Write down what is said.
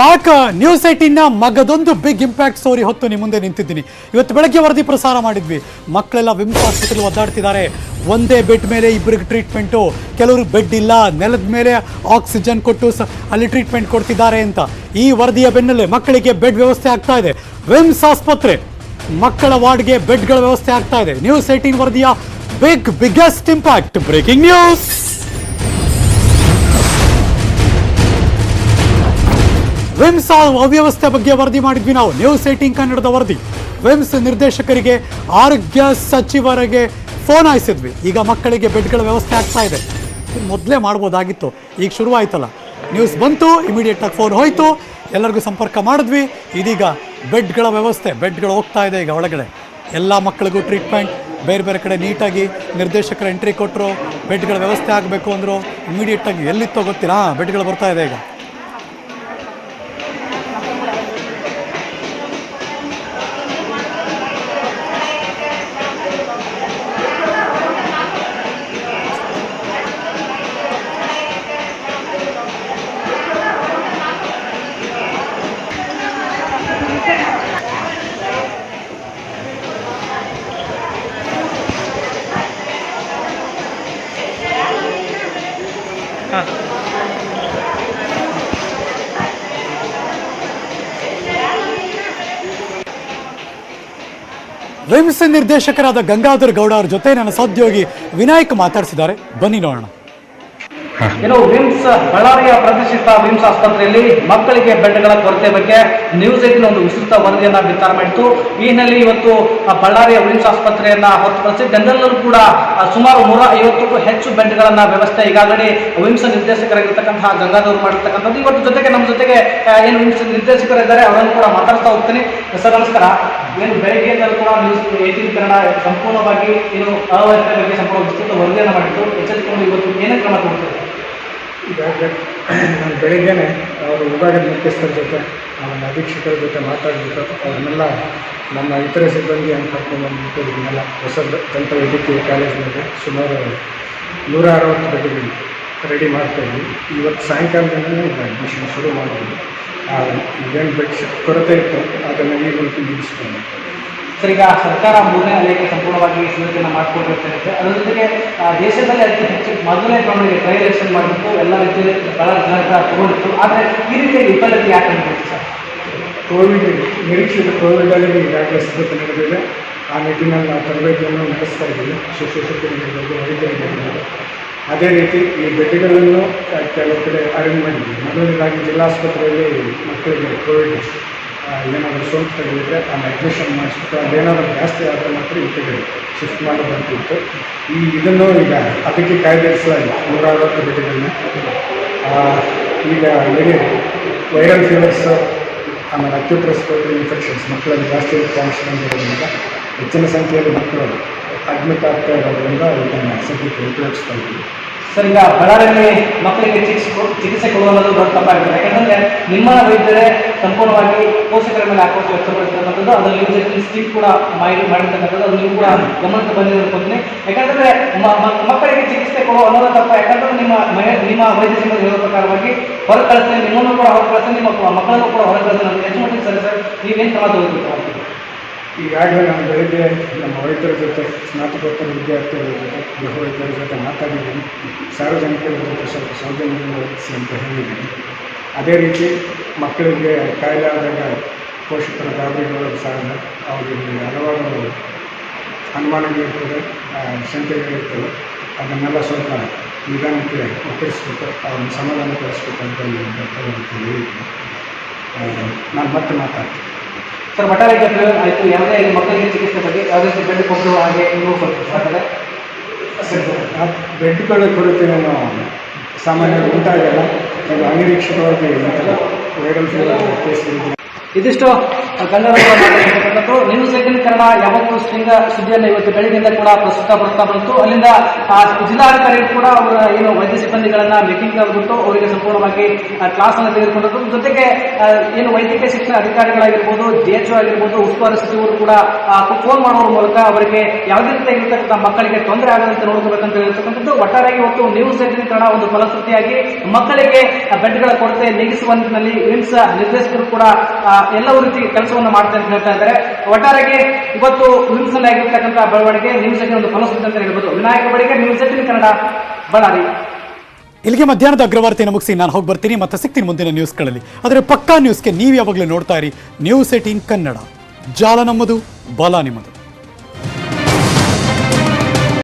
Back news ಏಟಿನ ಮಗದೊಂದು big impact story ಹೊತ್ತು ನಿಮ್ಮ ಮುಂದೆ ನಿಂತಿದ್ದೀನಿ. ಇವತ್ತು ಬೆಳಗ್ಗೆ ವರದಿ ಪ್ರಸಾರ ಮಾಡಿದ್ವಿ. ಮಕ್ಕಳೆಲ್ಲ ವಿಮ್ಸ್ ಆಸ್ಪತ್ರೆಲಿ ಒದ್ದಾಡ್ತಿದ್ದಾರೆ. ಒಂದೇ ಬೆಡ್ ಮೇಲೆ ಇಬ್ಬರಿಗೆ ಟ್ರೀಟ್ಮೆಂಟು ಕೆಲವರು ಬೆಡ್ ಇಲ್ಲ, ನೆಲದ ಮೇಲೆ ಆಕ್ಸಿಜನ್ ಕೊಟ್ಟು ಅಲ್ಲಿ ಟ್ರೀಟ್ಮೆಂಟ್ ಕೊಡ್ತಿದ್ದಾರೆ ಅಂತ. ಈ ವರದಿಯ ಬೆನ್ನಲ್ಲೇ ಮಕ್ಕಳಿಗೆ ಬೆಡ್ ವ್ಯವಸ್ಥೆ ಆಗ್ತಾ ಇದೆ. ವಿಮ್ಸ್ ಆಸ್ಪತ್ರೆ, ಮಕ್ಕಳ ವಾರ್ಡ್ಗೆ ಬೆಡ್ಗಳ ವ್ಯವಸ್ಥೆ ಆಗ್ತಾ ಇದೆ. ನ್ಯೂಸ್ ಏಟೀನ್ ವರದಿಯ big biggest impact breaking news VIMS ಅವ್ಯವಸ್ಥೆ ಬಗ್ಗೆ ವರದಿ ಮಾಡಿದ್ವಿ ನಾವು. ನ್ಯೂಸ್ ಏಟೀನ್ ಕನ್ನಡದ ವರದಿ. ವಿಮ್ಸ್ ನಿರ್ದೇಶಕರಿಗೆ ಆರೋಗ್ಯ ಸಚಿವರಿಗೆ ಫೋನ್ ಹಾಯಿಸಿದ್ವಿ. ಈಗ ಮಕ್ಕಳಿಗೆ ಬೆಡ್ಗಳ ವ್ಯವಸ್ಥೆ ಆಗ್ತಾ ಇದೆ. ಮೊದಲೇ ಮಾಡ್ಬೋದಾಗಿತ್ತು. ಈಗ ಶುರುವಾಯ್ತಲ್ಲ. ನ್ಯೂಸ್ ಬಂತು ಇಮಿಡಿಯೇಟಾಗಿ ಫೋನ್ ಹೋಯಿತು. ಎಲ್ಲರಿಗೂ ಸಂಪರ್ಕ ಮಾಡಿದ್ವಿ. ಇದೀಗ ಬೆಡ್ಗಳ ವ್ಯವಸ್ಥೆ, ಬೆಡ್ಗಳು ಹೋಗ್ತಾ ಇದೆ ಈಗ ಒಳಗಡೆ. ಎಲ್ಲ ಮಕ್ಕಳಿಗೂ ಟ್ರೀಟ್ಮೆಂಟ್ ಬೇರೆ ಬೇರೆ ಕಡೆ ನೀಟಾಗಿ ನಿರ್ದೇಶಕರ ಎಂಟ್ರಿ ಕೊಟ್ಟರು ಬೆಡ್ಗಳ ವ್ಯವಸ್ಥೆ ಆಗಬೇಕು ಅಂದರು. ಇಮಿಡಿಯೇಟಾಗಿ ಎಲ್ಲಿತ್ತೋ ಗೊತ್ತಿಲ್ಲ. ಬೆಡ್ಗಳು ಬರ್ತಾ ಇದೆ ಈಗ. ವಿಮ್ಸ್ ನಿರ್ದೇಶಕರಾದ ಗಂಗಾಧರ್ ಗೌಡ ಅವ್ರ ಜೊತೆ ನನ್ನ ಸಹೋದ್ಯೋಗಿ ವಿನಾಯಕ್ ಮಾತಾಡಿಸಿದ್ದಾರೆ. ಬನ್ನಿ ನೋಡೋಣ. ಇನ್ನು ವಿಮ್ಸ್ ಬಳ್ಳಾರಿಯ ಪ್ರತಿಷ್ಠಿತ ವಿಮ್ಸ್ ಆಸ್ಪತ್ರೆಯಲ್ಲಿ ಮಕ್ಕಳಿಗೆ ಬೆಡ್ಗಳ ಕೊರತೆ ಬಗ್ಗೆ ನ್ಯೂಸ್ ಏಟಿನ ಒಂದು ವಿಸ್ತೃತ ವರದಿಯನ್ನ ಬಿತ್ತಾರ ಮಾಡಿತ್ತು. ಈ ಹಿನ್ನೆಲೆ ಇವತ್ತು ಆ ಬಳ್ಳಾರಿಯ ವಿಮ್ಸ್ ಆಸ್ಪತ್ರೆಯನ್ನ ಹೊರತುಪಡಿಸಿ ಜನರಲ್ಲೂ ಕೂಡ ಸುಮಾರು ನೂರ ಐವತ್ತಕ್ಕೂ ಹೆಚ್ಚು ಬೆಡ್ಗಳನ್ನ ವ್ಯವಸ್ಥೆ ಈಗಾಗಲೇ ವಿಮ್ಸ್ ನಿರ್ದೇಶಕರಾಗಿರ್ತಕ್ಕಂತಹ ಗಂಗಾಧರ್ ಮಾಡಿರ್ತಕ್ಕಂಥದ್ದು. ಇವತ್ತು ಜೊತೆಗೆ ನಮ್ಮ ಜೊತೆಗೆ ಏನು ವಿಮ್ಸ್ ನಿರ್ದೇಶಕರಿದ್ದಾರೆ ಅವರನ್ನು ಕೂಡ ಮಾತಾಡ್ತಾ ಹೋಗ್ತೀನಿ. ಸರ್ ನಮಸ್ಕಾರ. ಏನು ಬೆಳಗ್ಗೆಯಿಂದಲೂ ಕೂಡ ನ್ಯೂಸ್ ಏಟೀನ್ ಕನ್ನಡ ಸಂಪೂರ್ಣವಾಗಿ ಏನು ಅವ್ಯವಸ್ಥೆ ಬಗ್ಗೆ ಸಂಪೂರ್ಣ ವಿಸ್ತೃತ ವರದಿಯನ್ನು ಮಾಡಿತ್ತು ಎಚ್ಚೆತ್ತುಕೊಂಡು ಇವತ್ತು ಏನೇ ಕ್ರಮ ತಗೊಳ್ತಾರೆ? ಈಗಾಗಲೇ ನಾನು ಬೆಳಿಗ್ಗೆನೆ ಅವರು ವಿಭಾಗದ ಮುಖ್ಯಸ್ಥರ ಜೊತೆ ನಮ್ಮ ಅಧೀಕ್ಷಕರ ಜೊತೆ ಮಾತಾಡಬೇಕು ಅವ್ರನ್ನೆಲ್ಲ ನಮ್ಮ ಇತರೆ ಸಿಬ್ಬಂದಿಯನ್ನು ಕರ್ಕೊಂಡು ಬಂದ್ಬಿಟ್ಟು ಇದನ್ನೆಲ್ಲ ಹೊಸ ದಂತ ವೈದ್ಯಕೀಯ ಕಾಲೇಜಿನಲ್ಲಿ ಸುಮಾರು ನೂರ ಅರವತ್ತು ಬೆಡ್ಗಳು ರೆಡಿ ಮಾಡ್ತಾಯಿದ್ವಿ ಇವತ್ತು ಸಾಯಂಕಾಲದಿಂದಲೇ ಈಗ ಅಡ್ಮಿಷನ್ ಶುರು ಮಾಡಿದ್ವಿ ಇದೇನು ಬೆಡ್ ಕೊರತೆ ಇತ್ತು ಅದನ್ನು ಈ ಬಿಡಿಸ್ಕೊಂಡು ಮುಗಿಸ್ಕೊಂಡು. ಸರ್ ಈಗ ಸರ್ಕಾರ ಮೂರನೇ ಅಲೆಗೆ ಸಂಪೂರ್ಣವಾಗಿ ಸಿದ್ಧತೆಯನ್ನು ಮಾಡಿಕೊಂಡಿರ್ತಾರೆ ಅದರ ಜೊತೆಗೆ ಆ, ದೇಶದಲ್ಲಿ ಅತಿ ಹೆಚ್ಚು ಮೊದಲನೇ ಪ್ರಮಾಣಿಗೆ ಟ್ರೈ ಎಲೆಕ್ಷನ್ ಮಾಡಿಬಿಟ್ಟು ಎಲ್ಲ ರೀತಿಯಲ್ಲಿ ಬಹಳ ಜನರ ತಗೊಂಡಿತ್ತು. ಆದರೆ ಈ ರೀತಿಯ ವಿಫಲತೆ ಯಾಕೆ ಅನ್ಬೋದು ಸರ್? ಕೋವಿಡ್ ನಿರೀಕ್ಷಿತ ಕೋವಿಡಲ್ಲಿ ಈಗಾಗಲೇ ಸಿದ್ಧತೆ ನಡೆದಿದೆ. ಆ ನಿಟ್ಟಿನಲ್ಲಿ ನಾವು ತರಬೇತಿಯನ್ನು ನಡೆಸ್ತಾ ಇದ್ದೀವಿ. ಶಿಶುಶಕ್ತಿಗಳಿರ್ಬೋದು ವೈದ್ಯರಿಗಿರ್ಬೋದು ಅದೇ ರೀತಿ ಈ ಬೆಡ್ಗಳನ್ನು ಕೆಲವು ಕಡೆ ಅರೇಂಜ್ ಮಾಡಿದ್ದೀವಿ. ಮೊದಲನೇದಾಗಿ ಜಿಲ್ಲಾಸ್ಪತ್ರೆಯಲ್ಲಿ ಮಕ್ಕಳಿಗೆ ಕೋವಿಡ್ ಏನಾದರೂ ಸೋಂಕು ತಗುಲಿದ್ರೆ ಅಲ್ಲಿ ಅಡ್ಮಿಷನ್ ಮಾಡಿಸ್ಬಿಟ್ಟು ಅದೇನಾದರೂ ಜಾಸ್ತಿ ಆದರೆ ಮಾತ್ರ ಈ ಕಡೆ ಶಿಫ್ಟ್ ಮಾಡಬೇಕಿತ್ತು ಈ ಇದನ್ನು ಈಗ ಅದಕ್ಕೆ ಕಾಯ್ದಿರಿಸಲಾಗಿ ನೂರ ಅರವತ್ತು ಬೆಡ್ಗಳನ್ನ ಈಗ ಏನೇ ವೈರಲ್ ಫೀವರ್ಸ್, ಆಮೇಲೆ ಅಕ್ಯೂಟ್ ಇನ್ಫೆಕ್ಷನ್ಸ್ ಮಕ್ಕಳಲ್ಲಿ ಜಾಸ್ತಿ ಕಾನ್ಫಿಡೆನ್ಸ್ ಇರೋದ್ರಿಂದ ಹೆಚ್ಚಿನ ಸಂಖ್ಯೆಯಲ್ಲಿ ಮಕ್ಕಳು ಅಡ್ಮಿಟ್ ಆಗ್ತಾ ಇರೋದ್ರಿಂದ ಇದನ್ನು ಸದ್ಯಕ್ಕೆ ಉಪಯೋಗಿಸ್ತಾ ಇದ್ದೀವಿ ಸರ್, ಈಗ ಬಳ್ಳಾರಿಯಲ್ಲಿ ಮಕ್ಕಳಿಗೆ ಚಿಕಿತ್ಸೆ ಚಿಕಿತ್ಸೆ ಕೊಡುವಂಥದ್ದು ದೊಡ್ಡ ತಪ್ಪಾಗಿದೆ. ಯಾಕಂದರೆ ನಿಮ್ಮ ವೈದ್ಯರೇ ಸಂಪೂರ್ಣವಾಗಿ ಪೋಷಕರ ಮೇಲೆ ಆಕ್ರೋಶ ವ್ಯಕ್ತಪಡಿಸ್ತಕ್ಕಂಥದ್ದು ಅದರಲ್ಲಿ ಯೂಸ್ ಸ್ಟಿಕ್ ಕೂಡ ಮಾಡಿ ಮಾಡಿರ್ತಕ್ಕಂಥದ್ದು. ಅದು ನೀವು ಕೂಡ ಗಮನಕ್ಕೆ ಬಂದಿರೋದಕ್ಕೋಸ್ಕರ ಯಾಕಂದರೆ ಮಕ್ಕಳಿಗೆ ಚಿಕಿತ್ಸೆ ಕೊಡುವ ಅನ್ನೋದು ತಪ್ಪ. ಯಾಕಂದ್ರೆ ನಿಮ್ಮ ನಿಮ್ಮ ವೈದ್ಯ ಸಂಬಂಧ ಹೇಳೋ ಪ್ರಕಾರವಾಗಿ ಹೊರ ಕಳಿಸ್ತೀನಿ, ನಿಮ್ಮನ್ನು ಕೂಡ ಹೊರ ಕಳಿಸ್ತೀನಿ, ನಿಮ್ಮ ಮಕ್ಕಳನ್ನು ಕೂಡ ಹೊರ ಕಳಿಸ್ತೀನಿ ಹೆಚ್ಚು ಮಟ್ಟಿಗೆ ಸರಿ ಸರ್. ನೀವೇನು ಕ್ರಮ ತಗೋಬೇಕು ಈಗಾಗಲೇ ನಾನು ಬೆಳಗ್ಗೆ ನಮ್ಮ ವೈದ್ಯರ ಜೊತೆ ಸ್ನಾತಕೋತ್ತರ ವಿದ್ಯಾರ್ಥಿಗಳ ಜೊತೆ ಗೃಹ ವೈದ್ಯರ ಜೊತೆ ಮಾತಾಡಿದ್ದೀನಿ. ಸಾರ್ವಜನಿಕರ ಜೊತೆ ಸ್ವಲ್ಪ ಸೌಜನ್ಯ ವರ್ತಿಸಿ ಅಂತ ಹೇಳಿದ್ದೀನಿ. ಅದೇ ರೀತಿ ಮಕ್ಕಳಿಗೆ ಕಾಯಿಲೆ ಆದಾಗ ಪೋಷಕರ ಗಾಬರಿಗಳು ಸಹ ಅವರಿಗೆ ಹಲವಾರು ಅನುಮಾನಗಳಿರ್ತದೆ ಶಂಕೆಗಳಿರ್ತವೆ ಅದನ್ನೆಲ್ಲ ಸ್ವಲ್ಪ ನಿಧಾನಕ್ಕೆ ಉತ್ತರಿಸ್ಬೇಕು ಅವ್ರನ್ನ ಸಮಾಧಾನಪಡಿಸ್ಬೇಕು ಅಂತ ನಾನು ಮತ್ತೆ ಮಾತಾಡ್ತೀನಿ. ಸರ್ ಬಟಾಲಿಗೆ ಪ್ರಯೋಗ ಆಯಿತು. ಯಾವುದೇ ಮಕ್ಕಳಿಗೆ ಚಿಕಿತ್ಸೆ ಬಗ್ಗೆ ಯಾವುದೇ ಬೆಡ್ ಕೊಟ್ಟರು ಹಾಗೆ ನೀವು. ಆ ಬೆಡ್ಗಳ ಕೊರತೆಯನ್ನು ಸಾಮಾನ್ಯವಾಗಿ ಉಂಟಾಗಲ್ಲ. ಇದು ಅನಿರೀಕ್ಷಿತವಾಗಿ ವೈರಲ್ ಫೀವರ್ ಇದಿಷ್ಟು ಗಂಗಾಧರ ನ್ಯೂಸ್ ಏಟಿನ್ ಕನ್ನಡ ಯಾವತ್ತು ಸ್ಟ್ರಿಂಗ ಸುದ್ದಿಯನ್ನು ಇವತ್ತು ಬೆಳಗ್ಗೆಯಿಂದ ಕೂಡ ಪ್ರಸ್ತುತ ಬರ್ತಾ ಬಂತು. ಅಲ್ಲಿಂದ ಆ, ಜಿಲ್ಲಾಧಿಕಾರಿ ಕೂಡ ಅವರ ಏನು ವೈದ್ಯ ಸಿಬ್ಬಂದಿಗಳನ್ನ ಮೀಟಿಂಗ್ ಆಗ್ಬಿಟ್ಟು ಅವರಿಗೆ ಸಂಪೂರ್ಣವಾಗಿ ಕ್ಲಾಸ್ ಅನ್ನು ತೆಗೆದುಕೊಂಡದ್ದು. ಜೊತೆಗೆ ಏನು ವೈದ್ಯಕೀಯ ಶಿಕ್ಷಣ ಅಧಿಕಾರಿಗಳಾಗಿರ್ಬೋದು ಡಿಎಚ್ಒ ಆಗಿರ್ಬೋದು ಉಸ್ತುವಾರಿ ಸಚಿವರು ಕೂಡ ಫೋನ್ ಮಾಡುವ ಮೂಲಕ ಅವರಿಗೆ ಯಾವುದೇ ರೀತಿ ಇರತಕ್ಕಂಥ ಮಕ್ಕಳಿಗೆ ತೊಂದರೆ ಆಗದಂತೆ ನೋಡ್ಕೋಬೇಕಂತ ಹೇಳ್ತಕ್ಕಂಥದ್ದು. ಒಟ್ಟಾರೆಯಾಗಿ ಇವತ್ತು ನೀವು ಏಟಿನ್ ಕನ್ನಡ ಒಂದು ಫಲಶ್ರುತಿಯಾಗಿ ಮಕ್ಕಳಿಗೆ ಬೆಡ್ಗಳ ಕೊರತೆ ನೀಗಿಸುವ ನಿಟ್ಟಿನಲ್ಲಿ ಏಮ್ಸ್ ನಿರ್ದೇಶಕರು ಕೂಡ ಎಲ್ಲವೂ ರೀತಿ ಕೆಲಸವನ್ನು ಮಾಡ್ತಾರೆ ಅಂತ ಹೇಳ್ತಾ ಇದ್ದಾರೆ ಒಟ್ಟಾರೆಗೆ ಇವತ್ತು ವಿಮ್ಸ್ನಲ್ಲಿ ಆಗಿರ್ತಕ್ಕಂಥ ಬೆಳವಣಿಗೆ ನ್ಯೂಸ್ ಒಂದು ಫಲಶ್ರುತಿ ಅಂತ ಹೇಳ್ಬೋದು. ವಿನಾಯಕ ಬಳಿಗೆ ನ್ಯೂಸ್ ಏಟಿನ್ ಕನ್ನಡ ಬಳ್ಳಾರಿ. ಇಲ್ಲಿಗೆ ಮಧ್ಯಾಹ್ನದ ಅಗ್ರವಾರ್ತೆಯನ್ನು ಮುಗಿಸಿ ನಾನು ಹೋಗಿ ಬರ್ತೀನಿ, ಮತ್ತೆ ಸಿಗ್ತೀನಿ ಮುಂದಿನ ನ್ಯೂಸ್ಗಳಲ್ಲಿ. ಆದರೆ ಪಕ್ಕಾ ನ್ಯೂಸ್ಗೆ ನೀವು ಯಾವಾಗಲೂ ನೋಡ್ತಾ ಇರಿ, ನ್ಯೂಸ್ ಏಟೀನ್ ಕನ್ನಡ. ಜಾಲ ನಮ್ಮದು, ಬಲ ನಿಮ್ಮದು.